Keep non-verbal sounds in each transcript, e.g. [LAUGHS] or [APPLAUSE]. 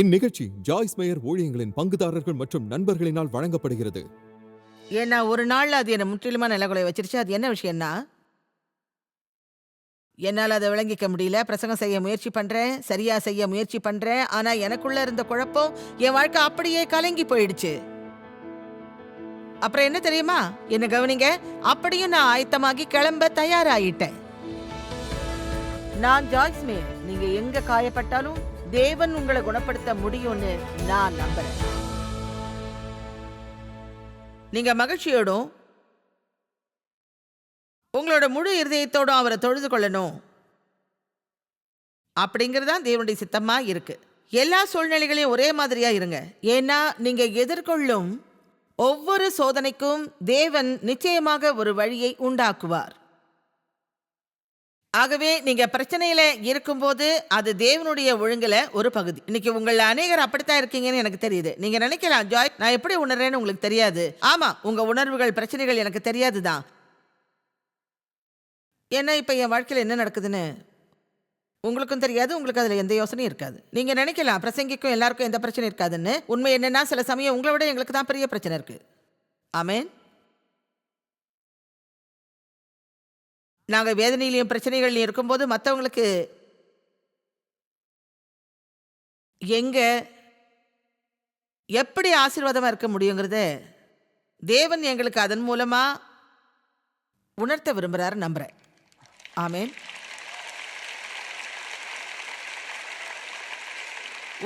இந்நிகழ்ச்சி Joyce mayor ஊழியங்களின் பங்குதாரர்கள் மற்றும் நண்பர்களினால் வழங்கப்படுகிறது. ஏன்னா ஒரு நாள்ல அது என்ன முற்றிலுமா நிலகுலை வச்சிருச்சு. அது என்ன விஷயம்னா என்னால் அதை விளங்கிக்க முடியல. பிரசங்கம் செய்ய முயற்சி பண்றேன். சரியா செய்ய முயற்சி பண்றேன். ஆனா எனக்குள்ள இருந்த குழப்பம் என் வாழ்க்கை அப்படியே கலங்கி போயிடுச்சு. அப்புறம் என்ன தெரியுமா? என்ன கவனிங்க? அப்படியும் நான் ஆயத்தமாகி கிளம்ப தயாராயிட்டேன். நான் ஜாய்ஸ் மேயர். நீங்க எங்க காயப்பட்டாலும் தேவன் உங்களை குணப்படுத்த முடியும்னு நான் நம்புறேன். நீங்க மகிழ்ச்சியோடும் உங்களோட முழு இருதயத்தோடும் அவரை தொழுது கொள்ளணும். அப்படிங்கிறது தான் தேவனுடைய சித்தமா இருக்கு. எல்லா சூழ்நிலைகளையும் ஒரே மாதிரியா இருங்க. ஏன்னா நீங்க எதிர்கொள்ளும் ஒவ்வொரு சோதனைக்கும் தேவன் நிச்சயமாக ஒரு வழியை உண்டாக்குவார். ஆகவே நீங்க பிரச்சனையில இருக்கும்போது அது தேவனுடைய ஒழுங்குல ஒரு பகுதி. இன்னைக்கு உங்கள அநேகர் அப்படித்தான் இருக்கீங்கன்னு எனக்கு தெரியுது. நீங்க நினைக்கலாம் ஜாய் நான் எப்படி உணர்றேன்னு உங்களுக்கு தெரியாது. ஆமா உங்க உணர்வுகள் பிரச்சனைகள் எனக்கு தெரியாதுதான் ஏன்னா இப்ப என் வாழ்க்கையில என்ன நடக்குதுன்னு உங்களுக்கும் தெரியாது உங்களுக்கு அதுல எந்த யோசனையும் இருக்காது. நீங்க நினைக்கலாம் பிரசங்கிக்கும் எல்லாருக்கும் எந்த பிரச்சனையும் இருக்காதுன்னு. உண்மை என்னன்னா சில சமயம் உங்களை விட எங்களுக்கு தான் பெரிய பிரச்சனை இருக்கு. ஆமேன். நாங்கள் வேதனையிலையும் பிரச்சனைகள்லையும் இருக்கும்போது மற்றவங்களுக்கு எங்க எப்படி ஆசீர்வாதமாக இருக்க முடியுங்கிறத தேவன் எங்களுக்கு அதன் மூலமாக உணர்த்த விரும்புகிறார் நம்புகிறேன் ஆமேன்.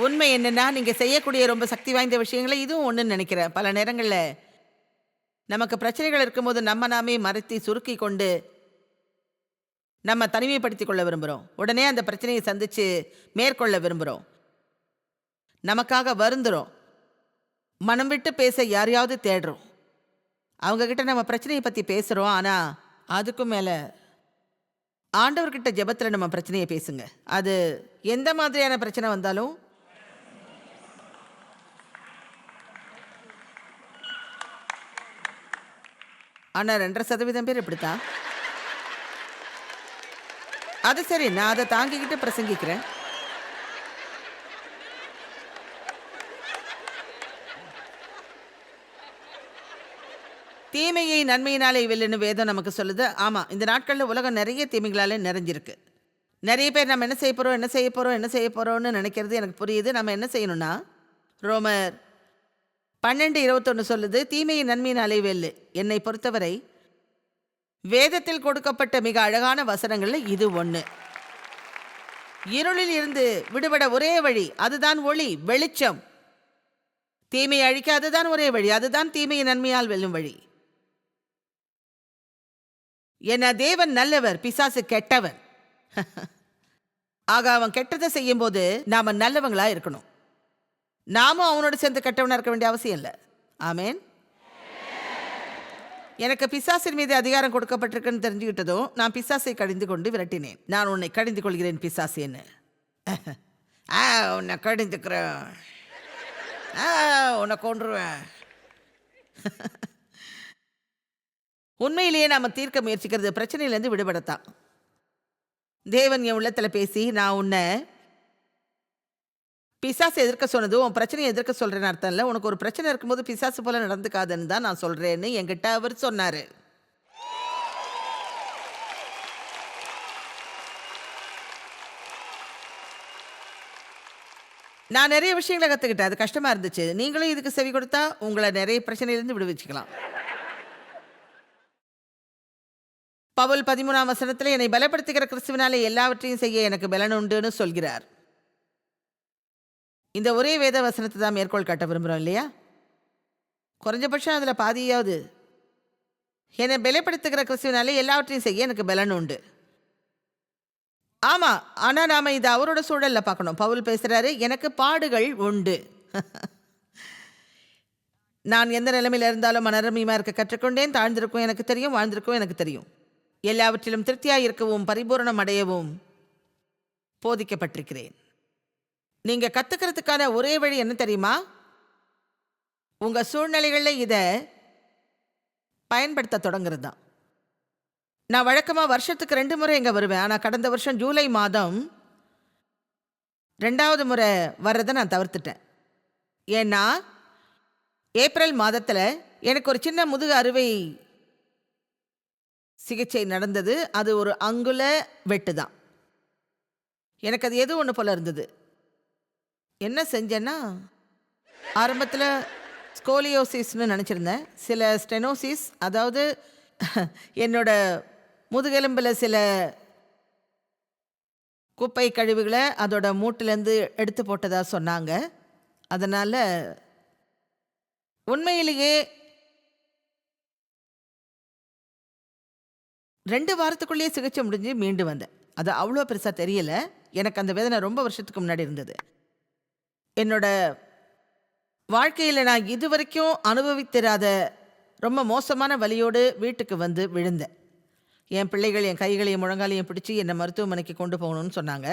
உண்மை என்னன்னா நீங்கள் செய்யக்கூடிய ரொம்ப சக்தி வாய்ந்த விஷயங்களை இதுவும் ஒன்றுன்னு நினைக்கிறேன். பல நேரங்களில் நமக்கு பிரச்சனைகள் இருக்கும்போது நம்ம நாமே மறைத்து சுருக்கி கொண்டு நம்ம தனிமைப்படுத்திக் கொள்ள விரும்புகிறோம் உடனே அந்த பிரச்சனையை சந்தித்து மேற்கொள்ள விரும்புகிறோம் நமக்காக வருந்துறோம். மனம் விட்டு பேச யாரையாவது தேடுறோம். அவங்கக்கிட்ட நம்ம பிரச்சனையை பற்றி பேசுகிறோம் ஆனால் அதுக்கும் மேலே ஆண்டவர்கிட்ட ஜெபத்தில் நம்ம பிரச்சனையை பேசுங்க. அது எந்த மாதிரியான பிரச்சனை வந்தாலும் ஆனால் ரெண்டரை சதவீதம் பேர் இப்படித்தான். அது சரி நான் அதை தாங்கிக்கிட்டு பிரசங்கிக்கிறேன். தீமையை நன்மையினாலே வெல்லுன்னு வேதம் நமக்கு சொல்லுது. ஆமாம் இந்த நாட்களில் உலகம் நிறைய தீமைகளாலே நிறைஞ்சிருக்கு. நிறைய பேர் நம்ம என்ன செய்ய போகிறோம் என்ன செய்ய போகிறோம் என்ன செய்ய போகிறோம்னு நினைக்கிறது எனக்கு புரியுது. நம்ம என்ன செய்யணும்னா ரோமர் பன்னெண்டு இருபத்தொன்று சொல்லுது தீமையை நன்மையினாலே வெல்லு. என்னை பொறுத்தவரை வேதத்தில் கொடுக்கப்பட்ட மிக அழகான வசனங்கள்ல இது ஒன்று இருளில் இருந்து விடுபட ஒரே வழி அதுதான் ஒளி வெளிச்சம். தீமையை அழிக்க அதுதான் ஒரே வழி அதுதான் தீமையை நன்மையால் வெல்லும் வழி. என தேவன் நல்லவர் பிசாசு கெட்டவன். ஆக அவன் கெட்டதை செய்யும்போது நாம நல்லவங்களா இருக்கணும். நாமும் அவனோட சேர்ந்து கெட்டவனா இருக்க வேண்டிய அவசியம் இல்லை. ஆமேன். எனக்கு பிசாசின் மீது அதிகாரம் கொடுக்கப்பட்டிருக்குன்னு தெரிஞ்சுக்கிட்டதும் நான் பிசாசை கடிந்து கொண்டு விரட்டினேன். நான் உன்னை கடிந்து கொள்கிறேன் பிசாசேன்னு. ஆ உன்னை கடிந்துக்கிறேன். ஆ உன்னை கொன்றுவேன். உண்மையிலேயே நாம் தீர்க்க முயற்சிக்கிறது பிரச்சனையிலேருந்து விடுபடத்தான். தேவன் என் உள்ளத்தில் பேசி நான் உன்னை பிசாசு எதிர்க்க சொன்னது உன் பிரச்சனையை எதிர்க்க சொல்கிறேன்னு அர்த்தம் இல்லை உனக்கு ஒரு பிரச்சனை இருக்கும்போது பிசாசு போல நடந்துக்காதுன்னு தான் நான் சொல்கிறேன்னு என்கிட்ட அவர் சொன்னார். நான் நிறைய விஷயங்களை கற்றுக்கிட்டேன் அது கஷ்டமாக இருந்துச்சு. நீங்களும் இதுக்கு செவி கொடுத்தா உங்களை நிறைய பிரச்சனையிலேருந்து விடுவிச்சுக்கலாம். பவுல் பதிமூணாம் வசனத்தில் என்னை பலப்படுத்துகிற கிறிஸ்துவினாலே எல்லாவற்றையும் செய்ய எனக்கு பலன் உண்டுன்னு சொல்கிறார். இந்த ஒரே வேத வசனத்தை தான் மேற்கோள் காட்ட விரும்புகிறோம் இல்லையா? குறைஞ்சபட்சம் அதில் பாதியாவது. என்னை பலப்படுத்துகிற கிறிஸ்துவனாலே எல்லாவற்றையும் செய்ய எனக்கு பலன் உண்டு. ஆமாம் ஆனால் நாம் இது அவரோட சூழலில் பார்க்கணும். பவுல் பேசுகிறாரு எனக்கு பாடுகள் உண்டு. [LAUGHS] நான் எந்த நிலைமையில் இருந்தாலும் மனரமியமாக இருக்க கற்றுக்கொண்டேன். தாழ்ந்திருக்கும் எனக்கு தெரியும் வாழ்ந்திருக்கும் எனக்கு தெரியும். எல்லாவற்றிலும் திருப்தியாக இருக்கவும் பரிபூரணம் அடையவும் போதிக்கப்பட்டிருக்கிறேன். நீங்க கத்துக்கிறதுக்கான ஒரே வழி என்ன தெரியுமா? உங்க சூழ்நிலைகளில் இதை பயன்படுத்த தொடங்குறது தான் நான் வழக்கமாக வருஷத்துக்கு ரெண்டு முறை இங்கே வருவேன். ஆனால் கடந்த வருஷம் ஜூலை மாதம் ரெண்டாவது முறை வர்றதை நான் தவிர்த்துட்டேன். ஏன்னா ஏப்ரல் மாதத்தில் எனக்கு ஒரு சின்ன முதுகு அறுவை சிகிச்சை நடந்தது. அது ஒரு அங்குல வெட்டு தான் எனக்கு அது எது ஒன்று போல இருந்தது? என்ன செஞ்சேன்னா ஆரம்பத்தில் ஸ்கோலியோசிஸ்னு நினச்சிருந்தேன். சில ஸ்டெனோசிஸ் அதாவது என்னோட முதுகெலும்பில் சில குப்பை கழிவுகளை அதோட மூட்டிலேருந்து எடுத்து போட்டதாக சொன்னாங்க. அதனால் உண்மையிலேயே ரெண்டு வாரத்துக்குள்ளேயே சிகிச்சை முடிஞ்சு மீண்டு வந்தேன். அது அவ்வளோ பெருசாக தெரியல. எனக்கு அந்த வேதனை ரொம்ப வருஷத்துக்கு முன்னாடி இருந்தது. என்னோட வாழ்க்கையில் நான் இது வரைக்கும் அனுபவித்திராத ரொம்ப மோசமான வலியோடு வீட்டுக்கு வந்து விழுந்தேன். என் பிள்ளைகள் என் கைகளையும் முழங்காலையும் பிடிச்சி என்னை மருத்துவமனைக்கு கொண்டு போகணும்னு சொன்னாங்க.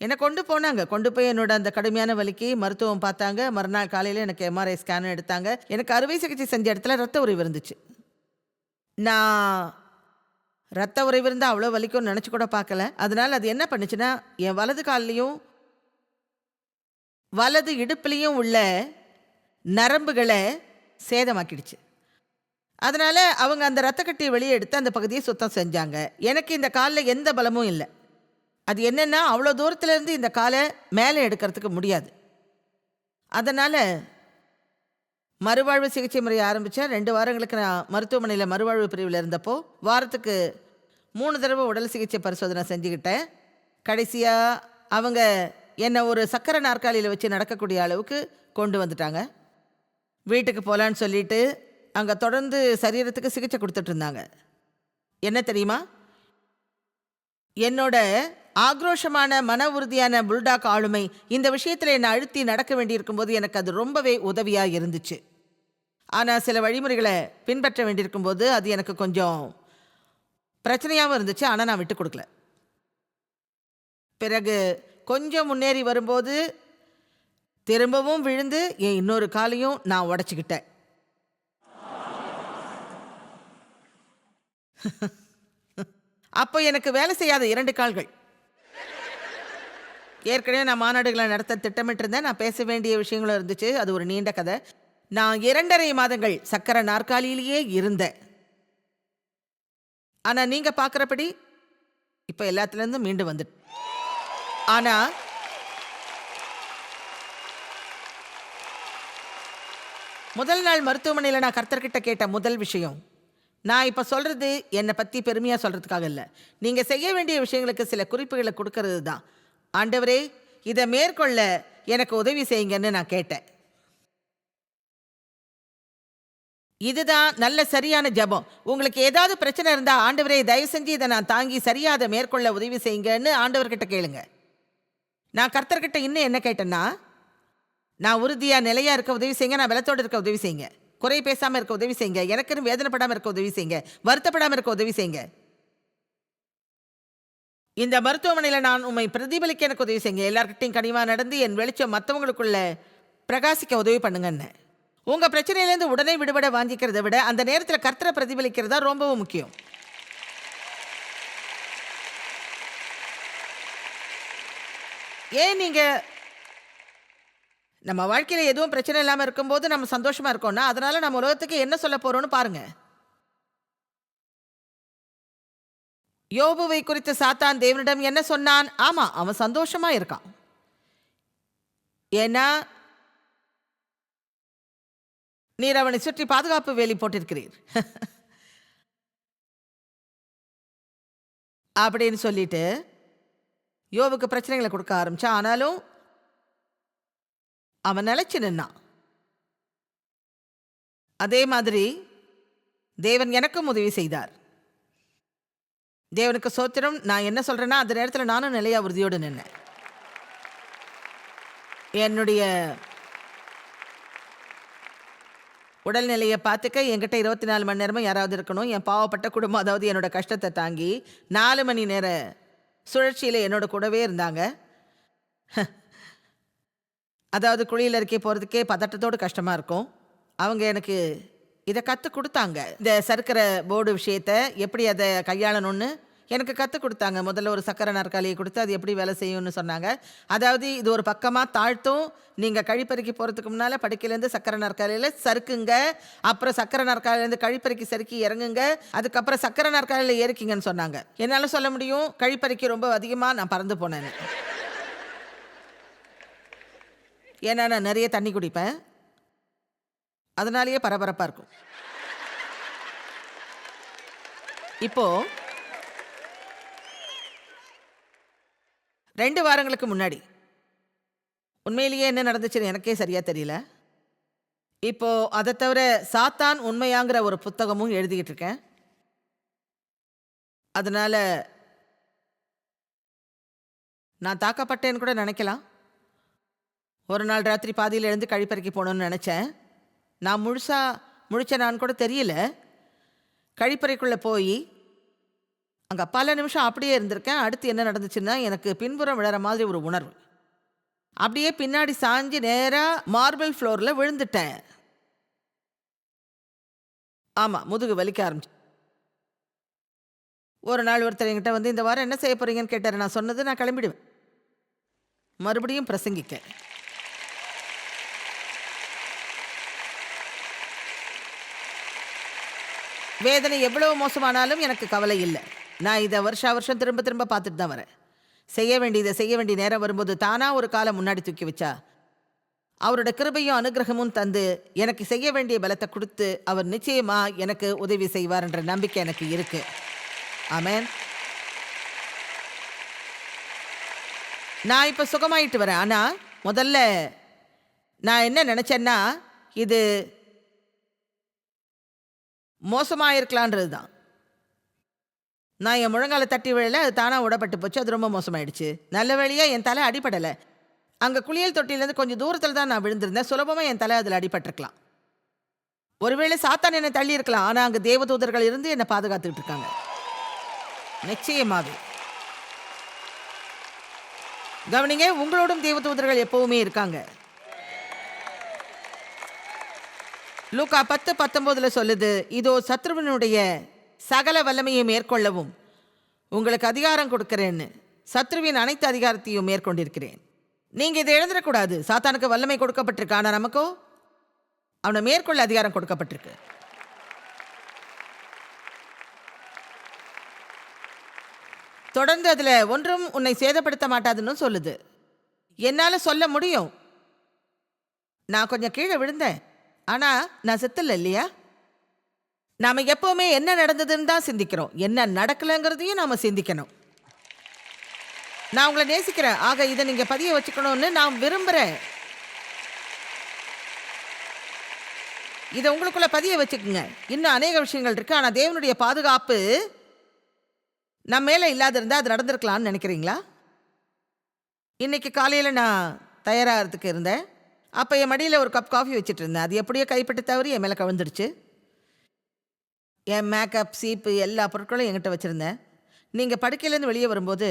என்னை கொண்டு போனாங்க. கொண்டு போய் என்னோட அந்த கடுமையான வலிக்கு மருத்துவம் பார்த்தாங்க. மறுநாள் காலையில் எனக்கு எம்ஆர்ஐ ஸ்கேன் எடுத்தாங்க. எனக்கு அறுவை சிகிச்சை செஞ்ச இடத்துல ரத்த உறைவு இருந்துச்சு. நான் ரத்த உறைவு இருந்தால் அவ்வளோ வலிக்கும்னு நினச்சி கூட பார்க்கல. அதனால் அது என்ன பண்ணுச்சுன்னா என் வலது கால்லையும் வலது இடுப்புலையும் உள்ள நரம்புகளை சேதமாக்கிடுச்சு. அதனால் அவங்க அந்த ரத்த கட்டியை வெளியே எடுத்து அந்த பகுதியை சுத்தம் செஞ்சாங்க. எனக்கு இந்த காலில் எந்த பலமும் இல்லை. அது என்னென்னா அவ்வளோ தூரத்துலேருந்து இந்த காலை மேலே எடுக்கிறதுக்கு முடியாது. அதனால் மறுவாழ்வு சிகிச்சை முறையை ஆரம்பித்தேன். ரெண்டு வாரங்களுக்கு நான் மருத்துவமனையில் மறுவாழ்வு பிரிவில் இருந்தப்போ வாரத்துக்கு மூணு தடவை உடல் சிகிச்சை பரிசோதனை செஞ்சுக்கிட்டேன். கடைசியாக அவங்க என்னை ஒரு சக்கரை நாற்காலியில் வச்சு நடக்கக்கூடிய அளவுக்கு கொண்டு வந்துட்டாங்க. வீட்டுக்கு போகலான்னு சொல்லிட்டு அங்கே தொடர்ந்து சரீரத்துக்கு சிகிச்சை கொடுத்துட்டு இருந்தாங்க. என்ன தெரியுமா? என்னோட ஆக்ரோஷமான மன உறுதியான புல்டாக் ஆளுமை இந்த விஷயத்தில் என்னை அழுத்தி நடக்க வேண்டியிருக்கும்போது எனக்கு அது ரொம்பவே உதவியாக இருந்துச்சு. ஆனால் சில வழிமுறைகளை பின்பற்ற வேண்டியிருக்கும்போது அது எனக்கு கொஞ்சம் பிரச்சனையாகவும் இருந்துச்சு. ஆனால் நான் விட்டு கொடுக்கல. பிறகு கொஞ்சம் முன்னேறி வரும்போது திரும்பவும் விழுந்து என் இன்னொரு காலையும் நான் உடச்சிக்கிட்டேன். அப்போ எனக்கு வேலை செய்யாத இரண்டு கால்கள். ஏற்கனவே நான் மாநாடுகளை நடத்த திட்டமிட்டிருந்தேன். நான் பேச வேண்டிய விஷயங்களும் இருந்துச்சு. அது ஒரு நீண்ட கதை. நான் இரண்டரை மாதங்கள் சக்கரை நாற்காலியிலேயே இருந்தேன். ஆனால் நீங்கள் பார்க்குறபடி இப்போ எல்லாத்துலேருந்தும் மீண்டு வந்துட்டு ஆனால் முதல் நாள் மருத்துவமனையில் நான் கர்த்தர்கிட்ட கேட்ட முதல் விஷயம் நான் இப்போ சொல்கிறது என்னை பற்றி பெருமையாக சொல்கிறதுக்காக இல்லை. நீங்கள் செய்ய வேண்டிய விஷயங்களுக்கு சில குறிப்புகளை கொடுக்கறது தான். ஆண்டவரே இதை மேற்கொள்ள எனக்கு உதவி செய்யுங்கன்னு நான் கேட்டேன். இதுதான் நல்ல சரியான ஜெபம். உங்களுக்கு ஏதாவது பிரச்சனை இருந்தால் ஆண்டவரே தயவு செஞ்சு இதை நான் தாங்கி சரியா அதை மேற்கொள்ள உதவி செய்யுங்கன்னு ஆண்டவர்கிட்ட கேளுங்கள் நான் கர்த்தர்கிட்ட இன்னும் என்ன கேட்டேன்னா நான் உறுதியாக நிலையாக இருக்க உதவி செய்யுங்க நான் பலத்தோடு இருக்க உதவி செய்யுங்க. குறை பேசாமல் இருக்க உதவி செய்யுங்க. எனக்குன்னு வேதனைப்படாம இருக்க உதவி செய்யுங்க. வருத்தப்படாமல் இருக்க உதவி செய்யுங்க. இந்த மருத்துவமனையில் நான் உண்மை பிரதிபலிக்க எனக்கு உதவி செய்யுங்க. எல்லார்கிட்டையும் கனிவாக நடந்து என் வெளிச்சம் மற்றவங்களுக்குள்ள பிரகாசிக்க உதவி பண்ணுங்கன்னு. உங்கள் பிரச்சனையிலேருந்து உடனே விடுபட வாங்கிக்கிறதை விட அந்த நேரத்தில் கர்த்தரை பிரதிபலிக்கிறதா ரொம்பவும் முக்கியம். ஏன் நீங்கள் நம்ம வாழ்க்கையில் எதுவும் பிரச்சனை இல்லாமல் இருக்கும்போது நம்ம சந்தோஷமாக இருக்கோம்னா அதனால் நம்ம உலகத்துக்கு என்ன சொல்ல போகிறோம்னு பாருங்கள் யோபுவை குறித்து சாத்தான் தேவனிடம் என்ன சொன்னான்? ஆமாம் அவன் சந்தோஷமாக இருக்கான். ஏன்னா நீர் அவனை சுற்றி பாதுகாப்பு வேலி போட்டிருக்கிறீர். [LAUGHS] அப்படின்னு சொல்லிட்டு யோவுக்கு பிரச்சனைகளை கொடுக்க ஆரம்பிச்சான் ஆனாலும் அவன் நிலைச்சு நின்னான். அதே மாதிரி தேவன் எனக்கும் உதவி செய்தார். தேவனுக்கு சோத்திரம் நான் என்ன சொல்கிறேன்னா அந்த நேரத்தில் நானும் நிலையா உறுதியோடு நின்னேன். என்னுடைய உடல்நிலையை பார்த்துக்க என்கிட்ட இருபத்தி நாலு மணி நேரமும் யாராவது இருக்கணும் என் பாவப்பட்ட குடும்பம் அதாவது என்னோட கஷ்டத்தை தாங்கி நாலு மணி நேரம் சுழற்சியில் என்னோட கூடவே இருந்தாங்க. அதாவது குழியில் இருக்கே போகிறதுக்கே பதட்டத்தோடு கஷ்டமாக இருக்கும். அவங்க எனக்கு இதை கற்றுக் கொடுத்தாங்க. இந்த சர்க்கரை போர்டு விஷயத்த எப்படி அதை கையாளணும்னு எனக்கு கற்றுக் கொடுத்தாங்க. முதல்ல ஒரு சக்கரை நாற்காலியை கொடுத்து அது எப்படி வேலை செய்யும்னு சொன்னாங்க. அதாவது இது ஒரு பக்கமாக தாழ்த்தும். நீங்கள் கழிப்பறைக்கு போகிறதுக்கு முன்னால் படுக்கையிலேருந்து சக்கரை நாற்காலியில் சறுக்குங்க. அப்புறம் சக்கரை நாற்காலிலேருந்து கழிப்பறைக்கு சறுக்கி இறங்குங்க. அதுக்கப்புறம் சக்கரை நாற்காலியில் ஏறிக்கிங்கன்னு சொன்னாங்க. என்னால் சொல்ல முடியும்? கழிப்பறைக்கு ரொம்ப அதிகமாக நான் பறந்து போனேன்னு ஏன்னா நான் நிறைய தண்ணி குடிப்பேன். அதனாலேயே பரபரப்பாக இருக்கும். இப்போது ரெண்டு வாரங்களுக்கு முன்னாடி. உண்மையிலேயே என்ன நடந்துச்சுன்னு எனக்கே சரியாக தெரியல. இப்போ அதை தவிர சாத்தான் உண்மையாங்கிற ஒரு புத்தகமும் எழுதிக்கிட்டு இருக்கேன். அதனால நான் தாக்கப்பட்டேன்னு கூட நினைக்கலாம். ஒரு நாள் ராத்திரி பாதியில் எழுந்து கழிப்பறைக்கு போகணுன்னு நினச்சேன். நான் முழுசாக முழிச்ச நான் கூட தெரியல. கழிப்பறைக்குள்ளே போய் அங்கே பல நிமிஷம் அப்படியே இருந்திருக்கேன். அடுத்து என்ன நடந்துச்சுன்னா எனக்கு பின்புறம் விழற மாதிரி ஒரு உணர்வு. அப்படியே பின்னாடி சாஞ்சு நேராக மார்பிள் ஃப்ளோரில் விழுந்துட்டேன். ஆமாம் முதுகு வலிக்க ஆரம்பிச்சு. ஒரு நாள் ஒருத்தர் என்கிட்ட வந்து இந்த வாரம் என்ன செய்ய போகிறீங்கன்னு கேட்டார். நான் சொன்னது நான் கிளம்பிடுவேன். மறுபடியும் பிரசங்கிக்க. வேதனை எவ்வளவு மோசமானாலும் எனக்கு கவலை இல்லை. நான் இதை வருஷா வருஷம் திரும்ப திரும்ப பார்த்துட்டு தான் வரேன். செய்ய வேண்டியதை செய்ய வேண்டிய நேரம் வரும்போது தானாக ஒரு காலம் முன்னாடி தூக்கி வச்சா அவரோட கிருபையும் அனுகிரகமும் தந்து எனக்கு செய்ய வேண்டிய பலத்தை கொடுத்து அவர் நிச்சயமாக எனக்கு உதவி செய்வார் என்ற நம்பிக்கை எனக்கு இருக்கு. ஆமேன். நான் இப்போ சுகமாயிட்டு வரேன். ஆனால் முதல்ல நான் என்ன நினச்சேன்னா இது மோசமாக இருக்கலான்றது தான். நான் என் முழங்கால தட்டி விழல அது தானாக உடப்பட்டு போச்சு அது ரொம்ப மோசமாயிடுச்சு. நல்ல வழியாக என் தலை அடிபடலை. அங்கே குளியல் தொட்டிலேருந்து கொஞ்சம் தூரத்தில் தான் நான் விழுந்திருந்தேன். சுலபமாக என் தலை அதில் அடிபட்டிருக்கலாம். ஒருவேளை சாத்தான் என்னை தள்ளி இருக்கலாம். ஆனால் அங்கே தேவதூதர்கள் இருந்து என்னை பாதுகாத்துக்கிட்டு இருக்காங்க. நிச்சயமாவே கவனிங்க உங்களோடும் தேவதூதர்கள் எப்பவுமே இருக்காங்க. லூக்கா பத்து பத்தொன்பதுல சொல்லுது இதோ சத்ருவனுடைய சகல வல்லமையை மேற்கொள்ளவும் உங்களுக்கு அதிகாரம் கொடுக்கிறேன்னு சத்ருவின் அனைத்து அதிகாரத்தையும் மேற்கொண்டிருக்கிறேன். நீங்கள் இதை எழுந்துடக்கூடாது சாத்தானுக்கு வல்லமை கொடுக்கப்பட்டிருக்கு? நமக்கோ? அவனை மேற்கொள்ள அதிகாரம் கொடுக்கப்பட்டிருக்கு. தொடர்ந்து அதில் ஒன்றும் உன்னை சேதப்படுத்த மாட்டாதுன்னு சொல்லுது. என்னால் சொல்ல முடியும். நான் கொஞ்சம் கீழே விழுந்தேன். ஆனால் நான் செத்தல இல்லையா? நாம எப்பவுமே என்ன நடந்ததுன்னு தான் சிந்திக்கிறோம். என்ன நடக்கலைங்கிறதையும் நாம சிந்திக்கணும். நான் உங்களை நேசிக்கிறேன். ஆக இதை நீங்க பதிய வச்சுக்கணும்னு நான் விரும்புறேன். இதை உங்களுக்குள்ள பதிய வச்சுக்கோங்க. இன்னும் அநேக விஷயங்கள் இருக்கு. ஆனா தேவனுடைய பாதுகாப்பு நம்ம மேல இல்லாத இருந்தா அது நடந்திருக்கலாம்னு நினைக்கிறீங்களா? இன்னைக்கு காலையில நான் தயாராகிறதுக்கு இருந்தேன். அப்போ என் மடியில் ஒரு கப் காஃபி வச்சுட்டு இருந்தேன். அது எப்படியோ கைப்பட்டு தவறி என் மேலே கவிழ்ந்துடுச்சு. என் மேக்கப் சீப்பு எல்லா பொருட்களும் என்கிட்ட வச்சுருந்தேன். நீங்கள் படுக்கையிலேருந்து வெளியே வரும்போது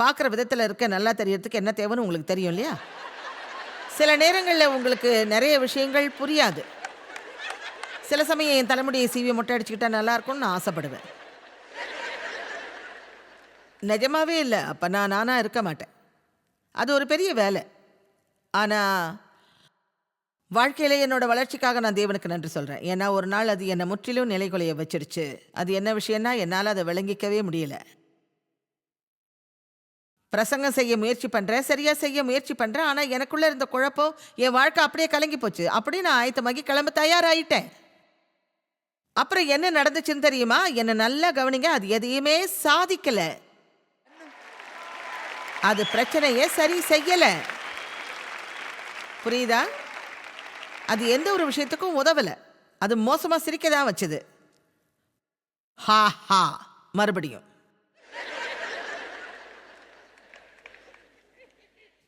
பார்க்குற விதத்தில் இருக்க நல்லா தெரியறதுக்கு என்ன தேவைன்னு உங்களுக்கு தெரியும் இல்லையா? சில நேரங்களில் உங்களுக்கு நிறைய விஷயங்கள் புரியாது. சில சமயம் என் தலைமுடியை சீவி மொட்டை அடிச்சுக்கிட்டா நல்லா இருக்கும்னு நான் ஆசைப்படுவேன். நிஜமாவே இல்லை. அப்போ நான் நானாக இருக்க மாட்டேன். அது ஒரு பெரிய வேலை. ஆனால் வாழ்க்கையில் என்னோட வளர்ச்சிக்காக நான் தேவனுக்கு நன்றி சொல்கிறேன் ஏன்னா ஒரு நாள் அது என்னை முற்றிலும் நிலைகுலைய வச்சிருச்சு. அது என்ன விஷயம்னா என்னால் அதை விளங்கிக்கவே முடியல. பிரசங்கம் செய்ய முயற்சி பண்ணுறேன் சரியாக செய்ய முயற்சி பண்ணுறேன் ஆனால் எனக்குள்ளே இருந்த குழப்பம் என் வாழ்க்கை அப்படியே கலங்கி போச்சு. அப்படியே நான் ஆயத்தமாகி கிளம்ப தயாராகிட்டேன் அப்புறம் என்ன நடந்துச்சுன்னு தெரியுமா? என்னை நல்லா கவனிங்க அது எதையுமே சாதிக்கலை. அது பிரச்சனையை சரி செய்யலை. புரியுதா? அது எந்த ஒரு விஷயத்துக்கும் உதவலை. அது மோசமாக சிரிக்க தான் வச்சது. ஹா ஹா மறுபடியும்.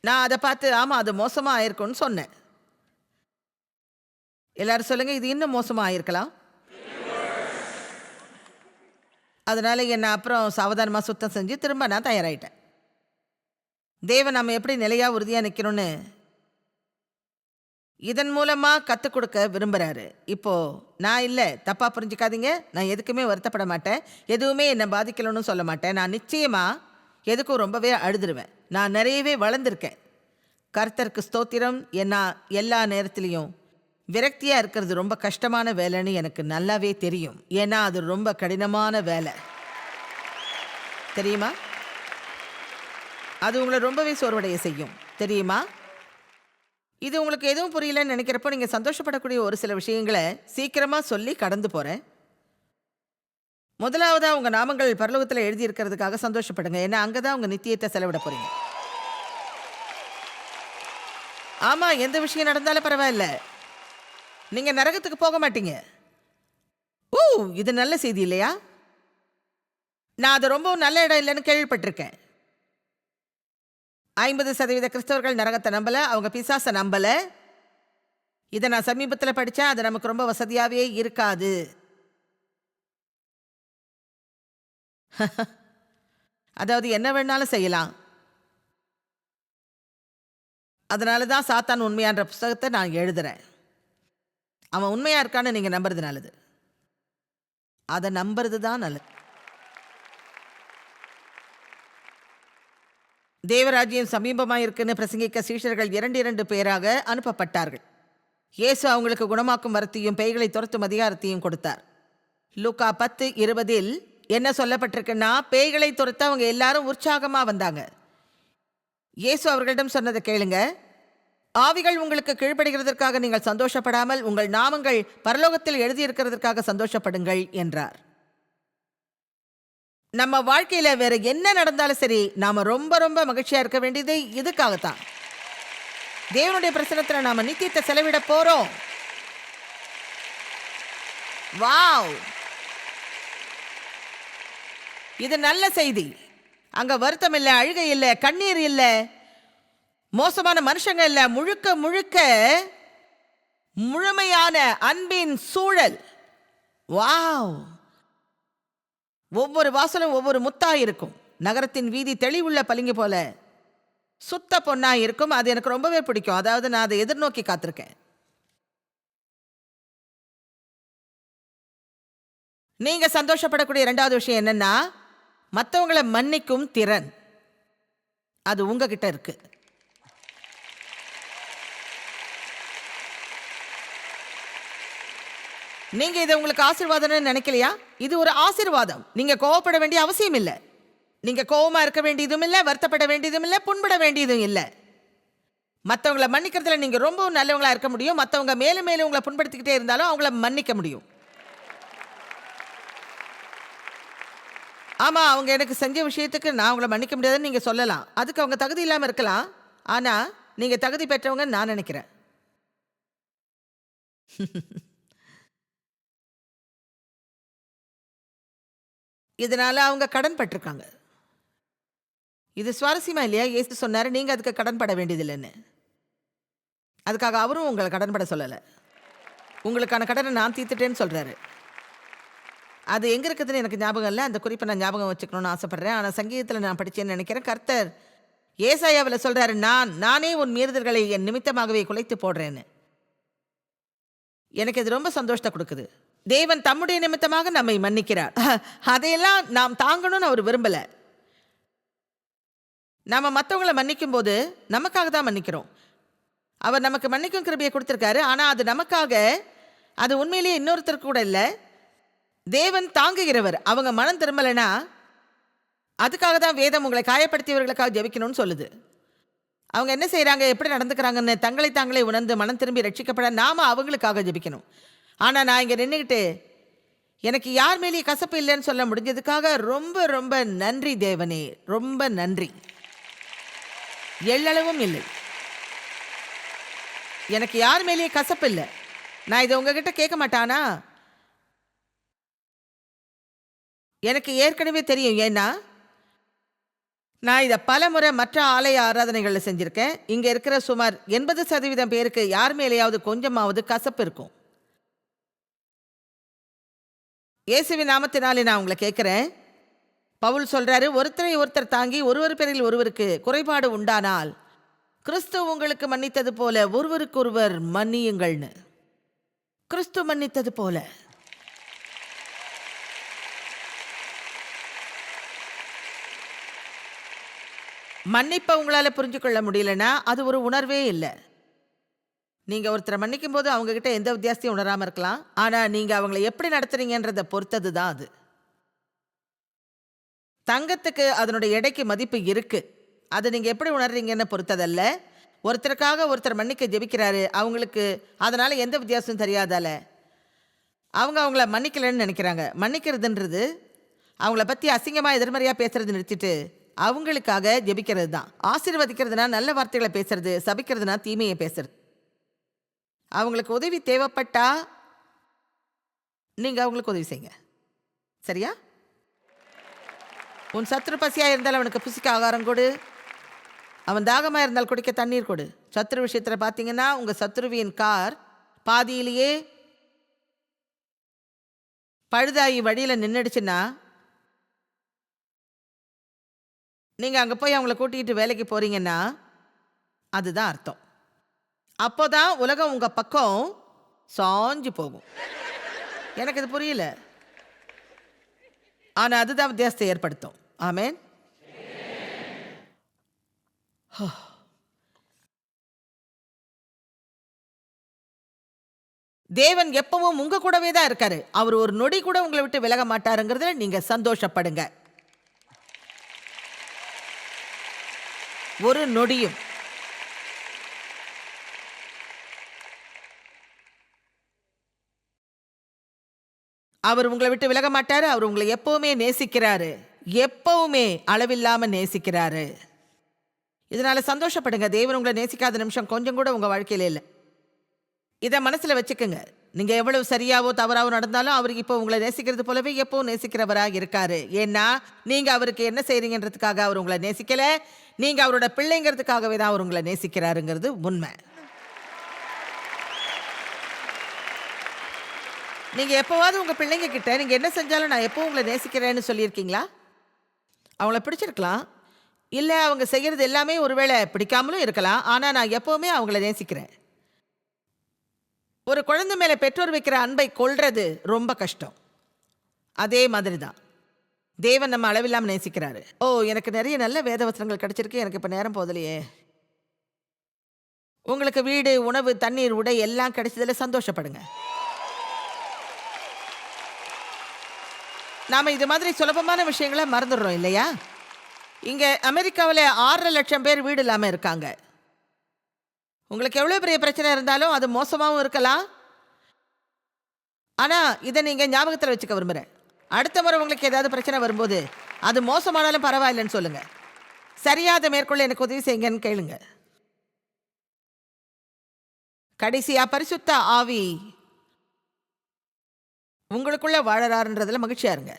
நான் அதை பார்த்து ஆமாம் அது மோசமாக ஆயிருக்கும்னு சொன்னேன். எல்லாரும் சொல்லுங்க இது இன்னும் மோசமாக ஆயிருக்கலாம்? அதனால என்ன அப்புறம் சாவதானமாக சுத்தம் செஞ்சு திரும்ப நான் தயாராயிட்டேன். தேவன் நம்ம எப்படி நிலையாக உறுதியாக நிக்கணும்னு இதன் மூலமாக கற்றுக் கொடுக்க விரும்புகிறாரு இப்போது நான் இல்லை தப்பாக புரிஞ்சுக்காதீங்க. நான் எதுக்குமே வருத்தப்பட மாட்டேன். எதுவுமே என்னை பாதிக்கலன்னு சொல்ல மாட்டேன். நான் நிச்சயமாக எதுக்கும் ரொம்பவே அழுதுருவேன். நான் நிறையவே வளர்ந்துருக்கேன். கர்த்தருக்கு ஸ்தோத்திரம். என்ன எல்லா நேரத்துலையும் விரக்தியாக இருக்கிறது ரொம்ப கஷ்டமான வேலைன்னு எனக்கு நல்லாவே தெரியும். ஏன்னா அது ரொம்ப கடினமான வேலை. தெரியுமா? அது உங்களை ரொம்பவே சோர்வடைய செய்யும். தெரியுமா? இது உங்களுக்கு எதுவும் புரியலன்னு நினைக்கிறப்போ நீங்கள் சந்தோஷப்படக்கூடிய ஒரு சில விஷயங்களை சீக்கிரமாக சொல்லி கடந்து போகிறேன் முதலாவதாக உங்கள் நாமங்கள் பரலோகத்தில் எழுதி இருக்கிறதுக்காக சந்தோஷப்படுங்க. ஏன்னா அங்கே தான் உங்கள் நித்தியத்தை செலவிட போகிறீங்க ஆமாம் எந்த விஷயம் நடந்தாலும் பரவாயில்ல. நீங்கள் நரகத்துக்கு போக மாட்டீங்க. ஓ இது நல்ல செய்தி இல்லையா? நான் அது ரொம்ப நல்ல இடம் இல்லைன்னு கேள்விப்பட்டிருக்கேன். ஐம்பது சதவீத கிறிஸ்தவர்கள் நரகத்தை நம்பல அவங்க பிசாசை நம்பலை. இதை நான் சமீபத்தில் படித்தேன் அது நமக்கு ரொம்ப வசதியாகவே இருக்காது. [LAUGHS] அதாவது என்ன வேணாலும் செய்யலாம். அதனால தான் சாத்தான் உண்மையான்ற புஸ்தகத்தை நான் எழுதுறேன். அவன் உண்மையாக இருக்கான்னு நீங்கள் நம்புறது நல்லது. அதை நம்புறது தான் நல்லது. தேவராஜ்யம் சமீபமாக இருக்குன்னு பிரசங்கிக்க சீஷர்கள் இரண்டு இரண்டு பேராக அனுப்பப்பட்டார்கள். இயேசு அவங்களுக்கு குணமாக்கும் வரத்தையும் பேய்களை துரத்தும் அதிகாரத்தையும் கொடுத்தார். லூக்கா பத்து இருபதில் என்ன சொல்லப்பட்டிருக்குன்னா பேய்களை துரத்த அவங்க எல்லாரும் உற்சாகமா வந்தாங்க. இயேசு அவர்களிடம் சொன்னதை கேளுங்க. ஆவிகள் உங்களுக்கு கீழ்ப்படுகிறதற்காக நீங்கள் சந்தோஷப்படாமல் உங்கள் நாமங்கள் பரலோகத்தில் எழுதியிருக்கிறதற்காக சந்தோஷப்படுங்கள் என்றார். நம்ம வாழ்க்கையில வேற என்ன நடந்தாலும் சரி நாம ரொம்ப ரொம்ப மகிழ்ச்சியா இருக்க வேண்டியது இதுக்காகத்தான். தேவனுடைய பிரசனத்துல நாம நித்தியத்தை செலவிட போறோம். வாவ்! இது நல்ல செய்தி. அங்க வருத்தம் இல்லை அழுகை இல்லை கண்ணீர் இல்லை மோசமான மனுஷங்க இல்லை முழுக்க முழுக்க முழுமையான அன்பின் சூழல். வாவ்! ஒவ்வொரு வாசலும் ஒவ்வொரு முத்தா இருக்கும். நகரத்தின் வீதி தெளிவுள்ள பளிங்கு போல சுத்த பொண்ணா இருக்கும். அது எனக்கு ரொம்பவே பிடிக்கும். அதாவது நான் அதை எதிர்நோக்கி காத்திருக்கேன். நீங்க சந்தோஷப்படக்கூடிய இரண்டாவது விஷயம் என்னன்னா மற்றவங்களை மன்னிக்கும் திறன். அது உங்ககிட்ட இருக்குது நீங்க இதை உங்களுக்கு ஆசீர்வாதம்னு நினைக்கலையா? இது ஒரு ஆசீர்வாதம். நீங்க கோவப்பட வேண்டிய அவசியம் இல்லை. நீங்க கோவமா இருக்க வேண்டியதும் இல்லை வருத்தப்பட வேண்டியதும் இல்லை புண்பட வேண்டியதும் இல்லை. மற்றவங்கள மன்னிக்கிறதுல நீங்க ரொம்பவும் நல்லவங்களா இருக்க முடியும். மற்றவங்க மேலும் மேலும் உங்களை புண்படுத்திக்கிட்டே இருந்தாலும் அவங்கள மன்னிக்க முடியும். ஆமா அவங்க எனக்கு செஞ்ச விஷயத்துக்கு நான் அவங்கள மன்னிக்க முடியாதுன்னு நீங்க சொல்லலாம். அதுக்கு அவங்க தகுதி இல்லாம இருக்கலாம். ஆனா நீங்க தகுதி பெற்றவங்கன்னு நான் நினைக்கிறேன். [LAUGHS] இதனால் அவங்க கடன் பட்டிருக்காங்க. இது சுவாரஸ்யமா இல்லையா? ஏசு சொன்னார் நீங்கள் அதுக்கு கடன் பட வேண்டியதில்லைன்னு. அதுக்காக அவரும் உங்களை கடன் பட சொல்லலை. உங்களுக்கான கடனை நான் தீர்த்துட்டேன்னு சொல்கிறாரு அது எங்கே இருக்குதுன்னு எனக்கு ஞாபகம் இல்லை. அந்த குறிப்பை நான் ஞாபகம் வச்சுக்கணும்னு ஆசைப்பட்றேன். ஆனால் சங்கீதத்தில் நான் படித்தேன்னு நினைக்கிறேன் கர்த்தர் ஏசாயாவில் சொல்கிறாரு நான் நானே உன் மீறுதல்களை என் நிமித்தமாகவே குலைத்து போடுறேன்னு. எனக்கு இது ரொம்ப சந்தோஷத்தை கொடுக்குது. தேவன் தம்முடைய நிமித்தமாக நம்மை மன்னிக்கிறார். [LAUGHS] அதையெல்லாம் நாம் தாங்கணும்னு அவர் விரும்பல. நாம மற்றவங்களை மன்னிக்கும் போது நமக்காக தான் மன்னிக்கிறோம். அவர் நமக்கு மன்னிக்கும் கிருபியை கொடுத்துருக்காரு. ஆனால் அது நமக்காக அது உண்மையிலேயே இன்னொருத்தருக்கு கூட இல்லை. தேவன் தாங்குகிறவர். அவங்க மனம் திரும்பலைன்னா அதுக்காக தான் வேதம் உங்களை காயப்படுத்தியவர்களுக்காக ஜெபிக்கணும்னு சொல்லுது. அவங்க என்ன செய்கிறாங்க எப்படி நடந்துக்கிறாங்கன்னு தங்களை தாங்களே உணர்ந்து மனம் திரும்பி ரட்சிக்கப்பட நாம் அவங்களுக்காக ஜெபிக்கணும். ஆனால் நான் இங்கே நின்றுக்கிட்டு எனக்கு யார் மேலேயும் கசப்பு இல்லைன்னு சொல்ல முடிஞ்சதுக்காக ரொம்ப ரொம்ப நன்றி தேவனே ரொம்ப நன்றி. எள்ளளவும் இல்லை. எனக்கு யார் மேலேயே கசப்பு இல்லை. நான் இதை உங்ககிட்ட கேட்க மாட்டானா? எனக்கு ஏற்கனவே தெரியும் ஏன்னா நான் இதை பல முறை மற்ற ஆலய ஆராதனைகளில் செஞ்சுருக்கேன். இங்கே இருக்கிற சுமார் எண்பது சதவீதம் பேருக்கு யார் மேலேயாவது கொஞ்சமாவது கசப்பு இருக்கும். இயேசுவின் நாமத்தினாலே நான் உங்களை கேட்குறேன். பவுல் சொல்கிறாரு ஒருத்தரை ஒருத்தர் தாங்கி ஒருவர் பேரில் ஒருவருக்கு குறைபாடு உண்டானால் கிறிஸ்து உங்களுக்கு மன்னித்தது போல ஒருவருக்கொருவர் மன்னியுங்கள்னு. கிறிஸ்து மன்னித்தது போல. மன்னிப்பை உங்களால் புரிஞ்சு கொள்ள முடியலன்னா அது ஒரு உணர்வே இல்லை. நீங்க ஒருத்தரை மன்னிக்கும் போது அவங்க கிட்ட எந்த வித்தியாசத்தையும் உணராம இருக்கலாம். ஆனா நீங்க அவங்கள எப்படி நடத்துறீங்கன்றத பொறுத்தது தான் அது. தங்கத்துக்கு அதனுடைய எடைக்கு மதிப்பு இருக்கு. அதை நீங்க எப்படி உணர்றீங்கன்னு பொறுத்ததல்ல. ஒருத்தருக்காக ஒருத்தர் மன்னிக்க ஜெபிக்கிறாரு. அவங்களுக்கு அதனால எந்த வித்தியாசமும் தெரியாதால. அவங்க அவங்கள மன்னிக்கலைன்னு நினைக்கிறாங்க. மன்னிக்கிறதுன்றது அவங்கள பற்றி அசிங்கமாக எதிர்மறையாக பேசுறது நிறுத்திட்டு அவங்களுக்காக ஜெபிக்கிறது தான் ஆசீர்வதிக்கிறதுனா நல்ல வார்த்தைகளை பேசுறது சபிக்கிறதுனா தீமையை பேசுறது. அவங்களுக்கு உதவி தேவைப்பட்டா நீங்கள் அவங்களுக்கு உதவி செய்யுங்க. சரியா? உன் சத்ரு பசியாக இருந்தால் அவனுக்கு புசிக்க ஆகாரம் கொடு. அவன் தாகமாக இருந்தால் குடிக்க தண்ணீர் கொடு. சத்ரு விஷயத்தில் பார்த்தீங்கன்னா உங்கள் சத்ருவியின் கார் பாதியிலேயே பழுதாகி வழியில் நின்றுடுச்சுன்னா நீங்கள் அங்கே போய் அவங்கள கூட்டிகிட்டு வேலைக்கு போகிறீங்கன்னா அதுதான் அர்த்தம். அப்போதான் உலகம் உங்கள் பக்கம் சாஞ்சு போகும். எனக்கு இது புரியல. ஆனால் அதுதான் வித்தியாசத்தை ஏற்படுத்தும். ஆமேன். தேவன் எப்பவும் உங்க கூடவே தான் இருக்காரு. அவர் ஒரு நொடி கூட உங்களை விட்டு விலக மாட்டாருங்கிறதுல நீங்க சந்தோஷப்படுங்க. ஒரு நொடியும். அவர் உங்களை விட்டு விலக மாட்டாரு அவர் உங்களை எப்பவுமே நேசிக்கிறாரு. எப்பவுமே அளவில்லாம நேசிக்கிறாரு. இதனால சந்தோஷப்படுங்க. தேவன் உங்களை நேசிக்காத நிமிஷம் கொஞ்சம் கூட உங்க வாழ்க்கையில இல்லை. இதை மனசுல வச்சுக்கோங்க. நீங்க எவ்வளவு சரியாவோ தவறாவோ நடந்தாலும் அவர் இப்போ உங்களை நேசிக்கிறது போலவே எப்பவும் நேசிக்கிறவராக இருக்காரு. ஏன்னா நீங்க அவருக்கு என்ன செய்றீங்கன்றதுக்காக அவர் உங்களை நேசிக்கல. நீங்க அவரோட பிள்ளைங்கிறதுக்காகவே தான் அவர் உங்களை நேசிக்கிறாருங்கிறது உண்மை. நீங்கள் எப்போவாவது உங்கள் பிள்ளைங்க கிட்ட நீங்கள் என்ன செஞ்சாலும் நான் எப்போ உங்களை நேசிக்கிறேன்னு சொல்லியிருக்கீங்களா? அவங்கள பிடிச்சிருக்கலாம். இல்லை அவங்க செய்கிறது எல்லாமே ஒருவேளை பிடிக்காமலும் இருக்கலாம். ஆனால் நான் எப்போவுமே அவங்கள நேசிக்கிறேன். ஒரு குழந்தை மேலே பெற்றோர் வைக்கிற அன்பை கொள்வது ரொம்ப கஷ்டம். அதே மாதிரி தான். தேவன் நம்ம அளவில்லாமல் நேசிக்கிறாரு. ஓ எனக்கு நிறைய நல்ல வேத வசனங்கள் கிடச்சிருக்கு. எனக்கு இப்போ நேரம் போதலையே உங்களுக்கு வீடு உணவு தண்ணீர் உடை எல்லாம் கிடைச்சதில் சந்தோஷப்படுங்க. நாம் இது மாதிரி சுலபமான விஷயங்களை மறந்துடுறோம் இல்லையா? இங்கே அமெரிக்காவில் ஆறரை லட்சம் பேர் வீடு இல்லாமல் இருக்காங்க. உங்களுக்கு எவ்வளோ பெரிய பிரச்சனை இருந்தாலும் அது மோசமாகவும் இருக்கலாம். ஆனால் இதை நீங்கள் ஞாபகத்தில் வச்சுக்க விரும்புகிறேன் அடுத்த முறை உங்களுக்கு ஏதாவது பிரச்சனை வரும்போது அது மோசமானாலும் பரவாயில்லைன்னு சொல்லுங்கள் சரியாத மேற்கொள்ள எனக்கு உதவி செய்யுங்கன்னு கேளுங்க. கடைசியாக பரிசுத்த ஆவி உங்களுக்குள்ளே வாழறாருன்றதில் மகிழ்ச்சியாக இருங்க.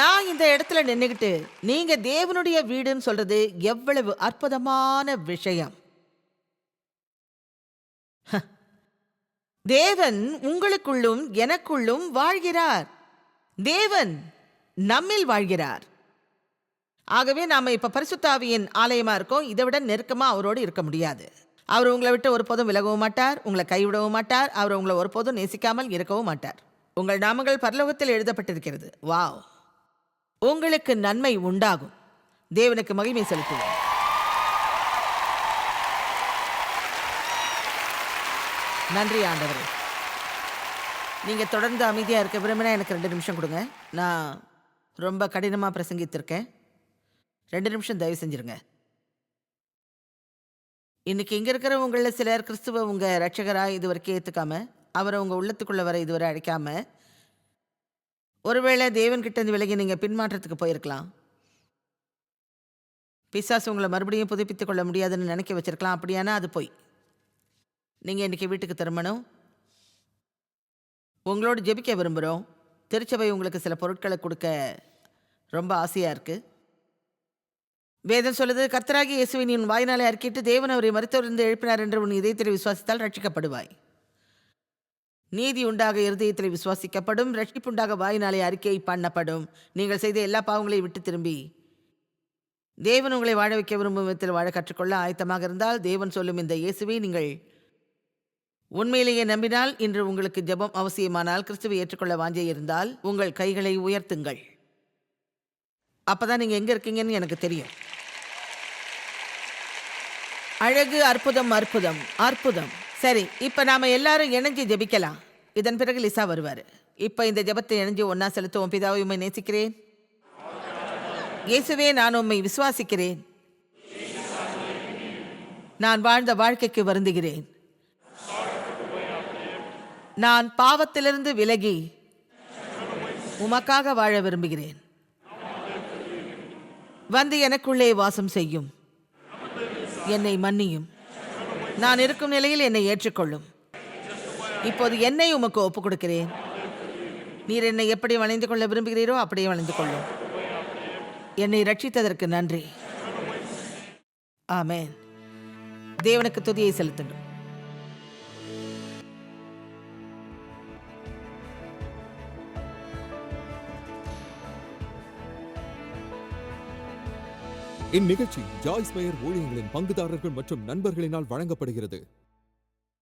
நான் இந்த இடத்துல நின்றுக்கிட்டு நீங்கள் தேவனுடைய வீடுன்னு சொல்கிறது எவ்வளவு அற்புதமான விஷயம். தேவன் உங்களுக்குள்ளும் எனக்குள்ளும் வாழ்கிறார். தேவன் நம்மில் வாழ்கிறார். ஆகவே நாம் இப்போ பரிசுத்தாவியின் ஆலயமாக இருக்கோம். இதை விட நெருக்கமாக அவரோடு இருக்க முடியாது. அவர் உங்களை விட்டு ஒருபோதும் விலகவும் மாட்டார் உங்களை கைவிடவும் மாட்டார் அவர் உங்களை ஒருபோதும் நேசிக்காமல் இருக்கவும் மாட்டார். உங்கள் நாமங்கள் பரலோகத்தில் எழுதப்பட்டிருக்கிறது. வாவ். உங்களுக்கு நன்மை உண்டாகும். தேவனுக்கு மகிமை செலுத்துவோம். நன்றி ஆண்டவர். நீங்கள் தொடர்ந்து அமைதியாக இருக்க விரும்பினா எனக்கு ரெண்டு நிமிஷம் கொடுங்க. நான் ரொம்ப கடினமாக பிரசங்கித்திருக்கேன். ரெண்டு நிமிஷம் தயவு செஞ்சுருங்க. இன்னைக்கு இங்கே இருக்கிறவங்கள சிலர் கிறிஸ்துவ உங்கள் ரட்சகராக இது வரைக்கும் அவரை உங்கள் உள்ளத்துக்குள்ளே வர இதுவரை அழைக்காம ஒருவேளை தேவன்கிட்டேருந்து விலகி நீங்கள் பின்மாற்றத்துக்கு போயிருக்கலாம். பிசாசு உங்களை மறுபடியும் புதுப்பித்துக் கொள்ள முடியாதுன்னு நினைக்க வச்சிருக்கலாம். அப்படியானா அது போய். நீங்கள் இன்றைக்கி வீட்டுக்கு திரும்பணும். உங்களோட ஜெபிக்க விரும்புகிறோம் திருச்சபை உங்களுக்கு சில பொருட்களை கொடுக்க ரொம்ப ஆசையாக இருக்குது வேதம் சொல்லுது கர்த்தராகி இயேசுவின் உன் வாய்நாளை அறிக்கிட்டு தேவன் அவரை மருத்துவரிருந்து எழுப்பினார் என்று உன் இதயத்தில் விசுவாசித்தால் ரட்சிக்கப்படுவாய் நீதி உண்டாக இருதயத்தில் விசுவாசிக்கப்படும் ரட்சிப்புண்டாக வாயினாலே அறிக்கை பண்ணப்படும். நீங்கள் செய்த எல்லா பாவங்களையும் விட்டு திரும்பி. தேவன் உங்களை வாழ வைக்க விரும்பும் விதத்தில் வாழ கற்றுக்கொள்ள ஆயத்தமாக இருந்தால் தேவன் சொல்லும் இந்த இயேசுவை நீங்கள் உண்மையிலேயே நம்பினால் இன்று உங்களுக்கு ஜெபம் அவசியமானால் கிறிஸ்துவை ஏற்றுக்கொள்ள வாஞ்சே இருந்தால் உங்கள் கைகளை உயர்த்துங்கள். அப்போதான் நீங்கள் எங்கே இருக்கீங்கன்னு எனக்கு தெரியும். அழகு அற்புதம் அற்புதம் அற்புதம். சரி இப்ப நாம எல்லாரும் இணைஞ்சு ஜெபிக்கலாம். இதன் பிறகு லிசா வருவார். இப்ப இந்த ஜெபத்தை இணைஞ்சு ஒன்னா செலுத்துவோம். பிதாவை உம்மை நேசிக்கிறேன். இயேசுவே நான் உம்மை விசுவாசிக்கிறேன். நான் வாழ்ந்த வாழ்க்கைக்கு வருந்துகிறேன். நான் பாவத்திலிருந்து விலகி உமக்காக வாழ விரும்புகிறேன். வந்து எனக்குள்ளே வாசம் செய்யும். என்னை மன்னியும். நான் இருக்கும் நிலையில் என்னை ஏற்றுக்கொள்ளும். இப்போது என்னை உமக்கு ஒப்புக் கொடுக்கிறேன் நீர் என்னை எப்படி வளைந்து கொள்ள விரும்புகிறீரோ அப்படியே வளைந்து கொள்ளும். என்னை ரட்சித்ததற்கு நன்றி. ஆமேன். தேவனுக்கு துதியை செலுத்தணும் இந்நிகழ்ச்சி ஜாய்ஸ் மேயர் ஊழியங்களின் பங்குதாரர்கள் மற்றும் நண்பர்களினால் வழங்கப்படுகிறது.